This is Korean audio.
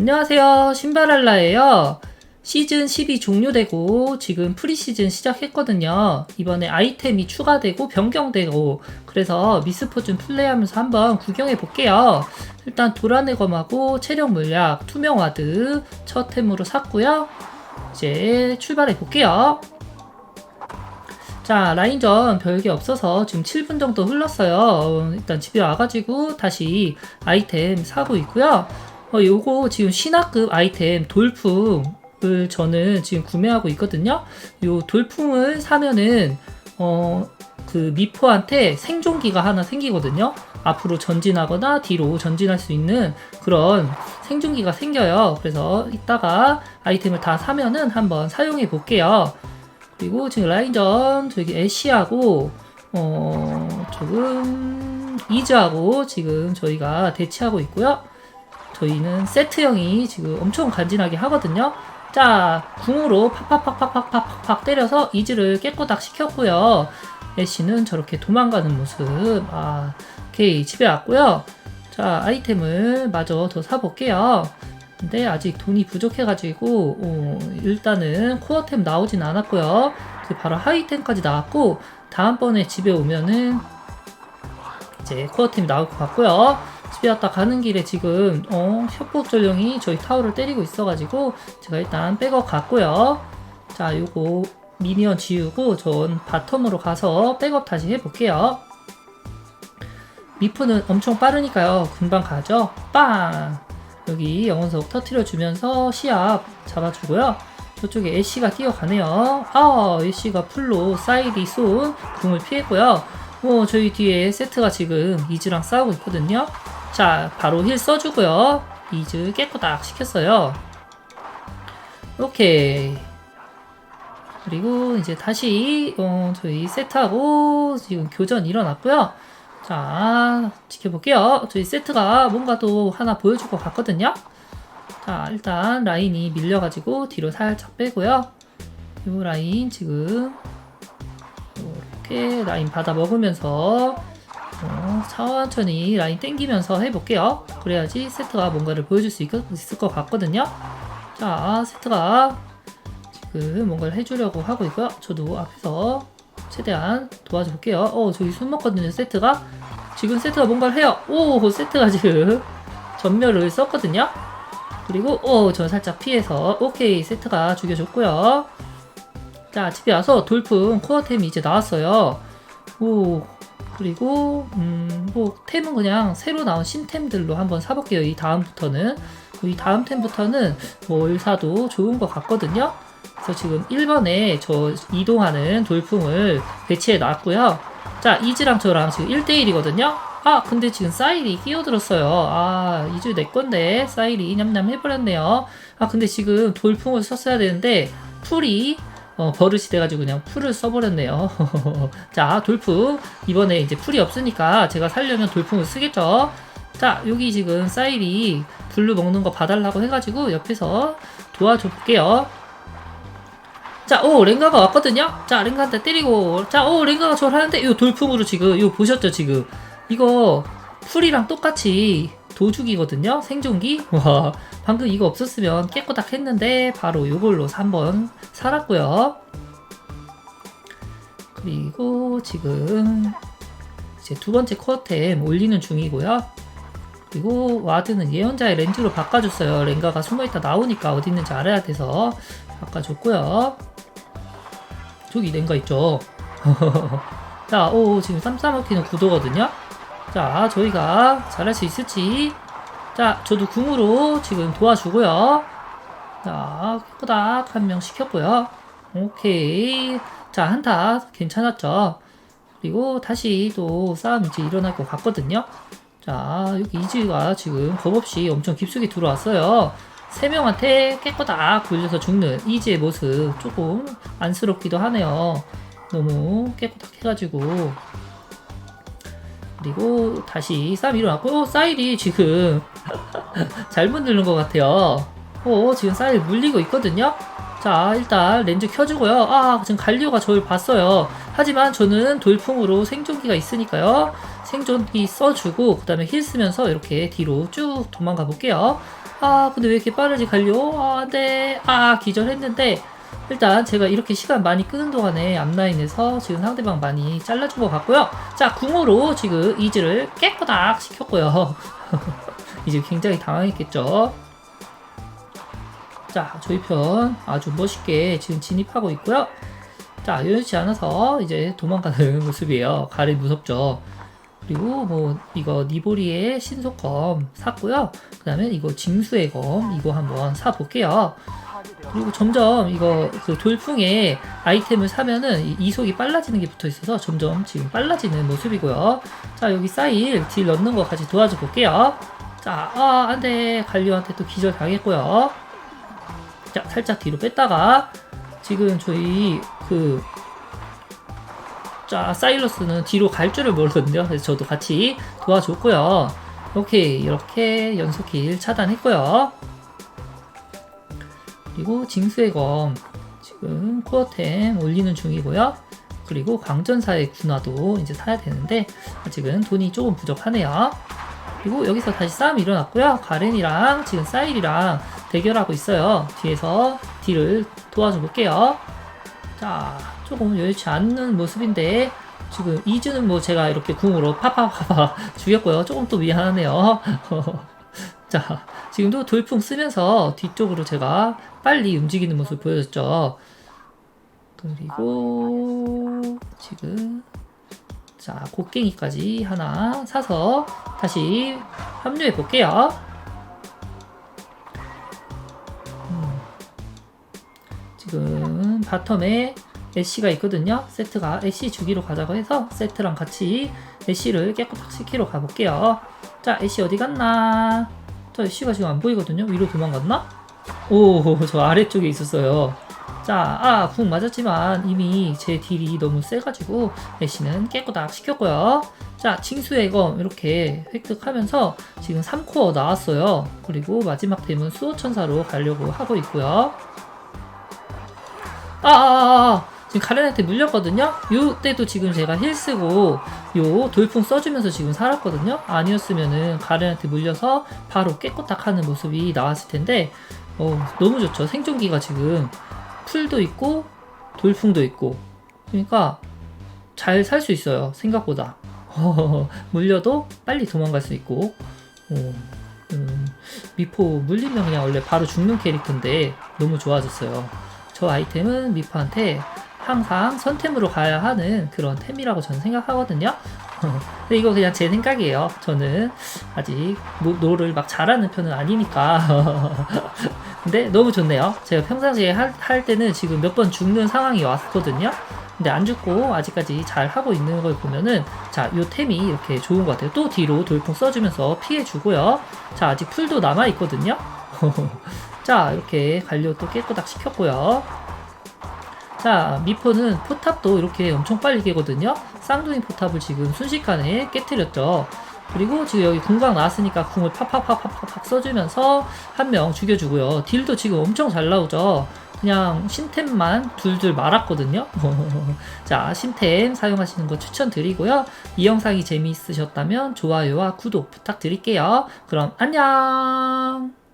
안녕하세요. 신발알라예요. 시즌 10이 종료되고 지금 프리시즌 시작했거든요. 이번에 아이템이 추가되고 변경되고 그래서 미스포준 플레이하면서 한번 구경해 볼게요. 일단 도라네검하고 체력 물약, 투명 와드 첫 템으로 샀고요. 이제 출발해 볼게요. 자, 라인전 별게 없어서 지금 7분 정도 흘렀어요. 어, 일단 집에 와가지고 다시 아이템 사고 있고요. 어, 요거 지금 신화급 아이템 돌풍을 저는 지금 구매하고 있거든요. 요 돌풍을 사면은, 어, 그 미포한테 생존기가 하나 생기거든요. 앞으로 전진하거나 뒤로 전진할 수 있는 그런 생존기가 생겨요. 그래서 이따가 아이템을 다 사면은 한번 사용해 볼게요. 그리고 지금 라인전 저기 애쉬하고 어 조금 이즈하고 지금 저희가 대치하고 있고요. 저희는 세트형이 지금 엄청 간지나게 하거든요. 자, 궁으로 팍팍팍팍팍팍팍 때려서 이즈를 깨꼬닥 시켰고요. 애쉬는 저렇게 도망가는 모습. 아, 오케이. 집에 왔고요. 자, 아이템을 마저 더 사볼게요. 근데 아직 돈이 부족해가지고, 어, 일단은 코어템 나오진 않았고요. 그 바로 하이템까지 나왔고, 다음번에 집에 오면은 이제 코어템이 나올 것 같고요. 집에 왔다 가는 길에 지금 어, 협복 전령이 저희 타워를 때리고 있어가지고 제가 일단 백업 갔고요. 자, 요거 미니언 지우고 전 바텀으로 가서 백업 다시 해볼게요. 미프는 엄청 빠르니까요. 금방 가죠. 빵! 여기 영혼석 터트려 주면서 시합 잡아주고요. 저쪽에 애쉬가 뛰어가네요. 아, 애쉬가 풀로 사이리 쏜 궁을 피했고요. 뭐 저희 뒤에 세트가 지금 이즈랑 싸우고 있거든요. 자, 바로 힐 써주고요. 이즈 깨꼬닥 시켰어요. 오케이. 그리고 이제 다시 어, 저희 세트하고 지금 교전 일어났고요. 자, 지켜볼게요. 저희 세트가 뭔가 또 하나 보여줄 것 같거든요. 자, 일단 라인이 밀려가지고 뒤로 살짝 빼고요. 이 라인 지금 이렇게 라인 받아 먹으면서 어, 천천히 라인 땡기면서 해볼게요. 그래야지 세트가 뭔가를 보여줄 수 있, 있을 것 같거든요. 자, 세트가 지금 뭔가를 해주려고 하고 있고요. 저도 앞에서 최대한 도와줘 볼게요. 어, 저기 숨 먹거든요, 세트가. 지금 세트가 뭔가를 해요. 오, 세트가 지금 전멸을 썼거든요. 그리고, 오, 저 살짝 피해서, 오케이, 세트가 죽여줬고요. 자, 집에 와서 돌풍 코어템이 이제 나왔어요. 오, 그리고, 음, 뭐, 템은 그냥 새로 나온 신템들로 한번 사볼게요. 이 다음부터는. 이 다음 템부터는 뭘 사도 좋은 것 같거든요. 그래서 지금 1번에 저 이동하는 돌풍을 배치해 놨고요. 자, 이즈랑 저랑 지금 1대1이거든요. 아, 근데 지금 사일이 끼어들었어요. 아, 이즈 내 건데, 사일이 냠냠 해버렸네요. 아, 근데 지금 돌풍을 썼어야 되는데, 풀이, 어, 버릇이 돼가지고 그냥 풀을 써버렸네요. 자, 돌풍. 이번에 이제 풀이 없으니까 제가 살려면 돌풍을 쓰겠죠. 자, 여기 지금 사일이 블루 먹는 거 봐달라고 해가지고 옆에서 도와줘 볼게요. 자, 오, 랭가가 왔거든요? 자, 랭가한테 때리고, 자, 오, 랭가가 저를 하는데, 이 돌풍으로 지금, 이거 보셨죠, 지금? 이거, 풀이랑 똑같이 도죽이거든요? 생존기? 와, 방금 이거 없었으면 깨꼬닥 했는데, 바로 요걸로 한번 살았고요 그리고 지금, 이제 두 번째 코어템 올리는 중이고요. 그리고 와드는 예언자의 렌즈로 바꿔줬어요. 랭가가 숨어있다 나오니까 어디 있는지 알아야 돼서 바꿔줬고요. 저기 랭가 있죠. 자, 오, 지금 쌈싸먹기는 구도거든요. 자, 저희가 잘할 수 있을지. 자, 저도 궁으로 지금 도와주고요. 자, 꼬닥 한 명 시켰고요. 오케이. 자, 한타 괜찮았죠. 그리고 다시 또 싸움이 이제 일어날 것 같거든요. 자, 여기 이즈가 지금 겁없이 엄청 깊숙이 들어왔어요. 세 명한테 깨꼬닥 굴려서 죽는 이지의 모습 조금 안쓰럽기도 하네요. 너무 깨꼬닥 해가지고 그리고 다시 쌈 일어났고 어, 사일이 지금 잘못 누른 것 같아요. 어, 지금 사일 물리고 있거든요. 자, 일단 렌즈 켜주고요. 아, 지금 갈리오가 저를 봤어요. 하지만 저는 돌풍으로 생존기가 있으니까요. 생존기 써주고, 그 다음에 힐 쓰면서 이렇게 뒤로 쭉 도망가 볼게요. 아 근데 왜 이렇게 빠르지 갈려? 아 네. 아 기절했는데 일단 제가 이렇게 시간 많이 끄는 동안에 앞라인에서 지금 상대방 많이 잘라준 것 같고요. 자 궁으로 지금 이즈를 깨끗하게 시켰고요. 이제 굉장히 당황했겠죠. 자 저희 편 아주 멋있게 지금 진입하고 있고요. 자 여유치 않아서 이제 도망가는 모습이에요. 가리 무섭죠. 그리고 뭐 이거 니보리의 신속검 샀고요. 그 다음에 이거 징수의 검 이거 한번 사 볼게요. 그리고 점점 이거 그 돌풍에 아이템을 사면은 이 이속이 빨라지는 게 붙어 있어서 점점 지금 빨라지는 모습이고요. 자 여기 사일 딜 넣는 거 같이 도와줘 볼게요. 자, 아, 안 돼. 갈리오한테 또 기절 당했고요. 자, 살짝 뒤로 뺐다가 지금 저희 그 자, 사일러스는 뒤로 갈 줄을 모르거든요. 그래서 저도 같이 도와줬고요. 오케이, 이렇게 연속킬 차단했고요. 그리고 징수의 검 지금 코어템 올리는 중이고요. 그리고 광전사의 군화도 이제 사야 되는데 아직은 돈이 조금 부족하네요. 그리고 여기서 다시 싸움이 일어났고요. 가렌이랑 지금 사일이랑 대결하고 있어요. 뒤에서 딜을 도와줘 볼게요. 자, 조금 여유치 않는 모습인데 지금 이즈는 뭐 제가 이렇게 궁으로 파파파파 죽였고요. 조금 또 미안하네요. 자, 지금도 돌풍 쓰면서 뒤쪽으로 제가 빨리 움직이는 모습 보여줬죠. 그리고 지금 자 곡괭이까지 하나 사서 다시 합류해 볼게요. 음, 지금 바텀에 애쉬가 있거든요. 세트가 애쉬 주기로 가자고 해서 세트랑 같이 애쉬를 깨끗하게 시키러 가볼게요. 자 애쉬 어디 갔나? 저 애쉬가 지금 안 보이거든요. 위로 도망갔나? 오, 저 아래쪽에 있었어요. 자, 아, 궁 맞았지만 이미 제 딜이 너무 세가지고 애쉬는 깨끗하게 시켰고요. 자, 징수의 검 이렇게 획득하면서 지금 3코어 나왔어요. 그리고 마지막 템은 수호천사로 가려고 하고 있고요. 아, 아, 아, 아. 지금 가렌한테 물렸거든요? 요 때도 지금 제가 힐 쓰고 요 돌풍 써주면서 지금 살았거든요? 아니었으면은 가렌한테 물려서 바로 깨끗하게 하는 모습이 나왔을 텐데 어, 너무 좋죠. 생존기가 지금 풀도 있고 돌풍도 있고 그러니까 잘 살 수 있어요. 생각보다 물려도 빨리 도망갈 수 있고 어, 음, 미포 물리면 그냥 원래 바로 죽는 캐릭터인데 너무 좋아졌어요. 저 아이템은 미포한테 항상 선템으로 가야 하는 그런 템이라고 저는 생각하거든요. 근데 이거 그냥 제 생각이에요. 저는 아직 노, 노를 막 잘하는 편은 아니니까. 근데 너무 좋네요. 제가 평상시에 할, 할 때는 지금 몇 번 죽는 상황이 왔거든요. 근데 안 죽고 아직까지 잘 하고 있는 걸 보면은 자, 요 템이 이렇게 좋은 것 같아요. 또 뒤로 돌풍 써주면서 피해 주고요. 자, 아직 풀도 남아 있거든요. 자, 이렇게 관료 또 깨끗하게 시켰고요. 자, 미포는 포탑도 이렇게 엄청 빨리 깨거든요. 쌍둥이 포탑을 지금 순식간에 깨뜨렸죠. 그리고 지금 여기 궁각 나왔으니까 궁을 팍팍팍팍팍 써주면서 한 명 죽여주고요. 딜도 지금 엄청 잘 나오죠. 그냥 신템만 둘둘 말았거든요. 자, 신템 사용하시는 거 추천드리고요. 이 영상이 재미있으셨다면 좋아요와 구독 부탁드릴게요. 그럼 안녕!